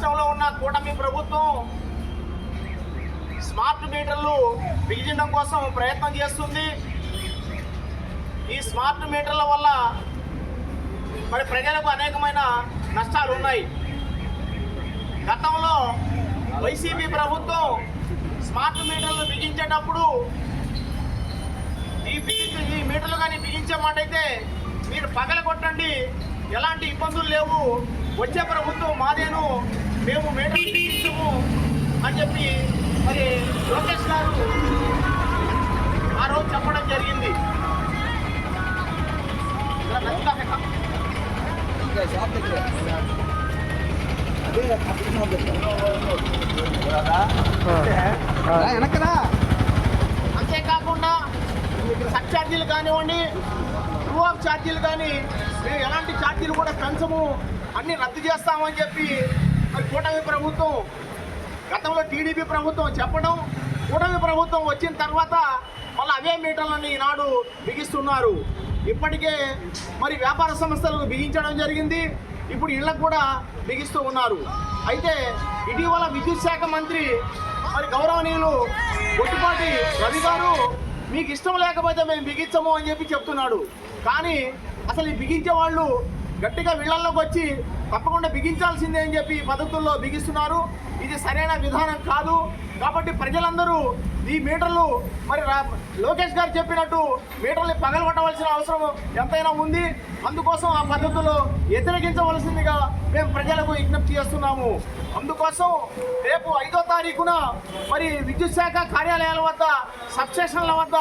రాష్ట్రంలో ఉన్న కూటమి ప్రభుత్వం స్మార్ట్ మీటర్లు బిగించడం కోసం ప్రయత్నం చేస్తుంది. ఈ స్మార్ట్ మీటర్ల వల్ల మరి ప్రజలకు అనేకమైన నష్టాలు ఉన్నాయి. గతంలో వైసీపీ ప్రభుత్వం స్మార్ట్ మీటర్లు బిగించేటప్పుడు ఈ బిగించు ఈ మీటర్లు కానీ బిగించేమాటైతే మీరు పగల కొట్టండి ఎలాంటి ఇబ్బందులు లేవు. వచ్చే ప్రభుత్వం మాదేను. మేము మీటర్లు బిగించము అని చెప్పి మరి లోకేష్ గారు ఆ రోజు చెప్పడం జరిగింది. అంతేకాకుండా సబ్ ఛార్జీలు కానివ్వండి ట్రూ ఆఫ్ ఛార్జీలు కానీ మేము ఎలాంటి ఛార్జీలు కూడా పెంచము అన్ని రద్దు చేస్తామని చెప్పి కూటమి ప్రభుత్వం. గతంలో టీడీపీ ప్రభుత్వం చెప్పడం కూటమి ప్రభుత్వం వచ్చిన తర్వాత మళ్ళీ అవే మీటర్లను ఈనాడు బిగిస్తున్నారు. ఇప్పటికే మరి వ్యాపార సంస్థలకు బిగించడం జరిగింది. ఇప్పుడు ఇళ్ళకు కూడా బిగిస్తూ ఉన్నారు. అయితే ఇటీవల విద్యుత్ శాఖ మంత్రి మరి గౌరవనీయులు ఒట్టిపాటి రవి గారు మీకు ఇష్టం లేకపోతే మేము బిగించము అని చెప్పి చెప్తున్నాడు. కానీ అసలు ఈ బిగించే వాళ్ళు గట్టిగా వీళ్ళల్లోకి వచ్చి తప్పకుండా బిగించాల్సిందే అని చెప్పి పద్ధతుల్లో బిగిస్తున్నారు. ఇది సరైన విధానం కాదు. కాబట్టి ప్రజలందరూ ఈ మీటర్లు మరి రా- లోకేష్ గారు చెప్పినట్టు మీటర్లు పగలగొట్టవలసిన అవసరం ఎంతైనా ఉంది. అందుకోసం ఆ పద్ధతులు వ్యతిరేకించవలసిందిగా మేము ప్రజలకు విజ్ఞప్తి చేస్తున్నాము. అందుకోసం రేపు ఐదో తారీఖున మరి విద్యుత్ శాఖ కార్యాలయాల వద్ద సబ్స్టేషన్ల వద్ద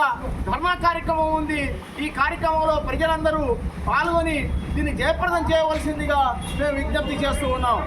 ధర్నా కార్యక్రమం ఉంది. ఈ కార్యక్రమంలో ప్రజలందరూ పాల్గొని దీన్ని జయప్రదం చేయవలసిందిగా మేము విజ్ఞప్తి చేస్తూ ఉన్నాం.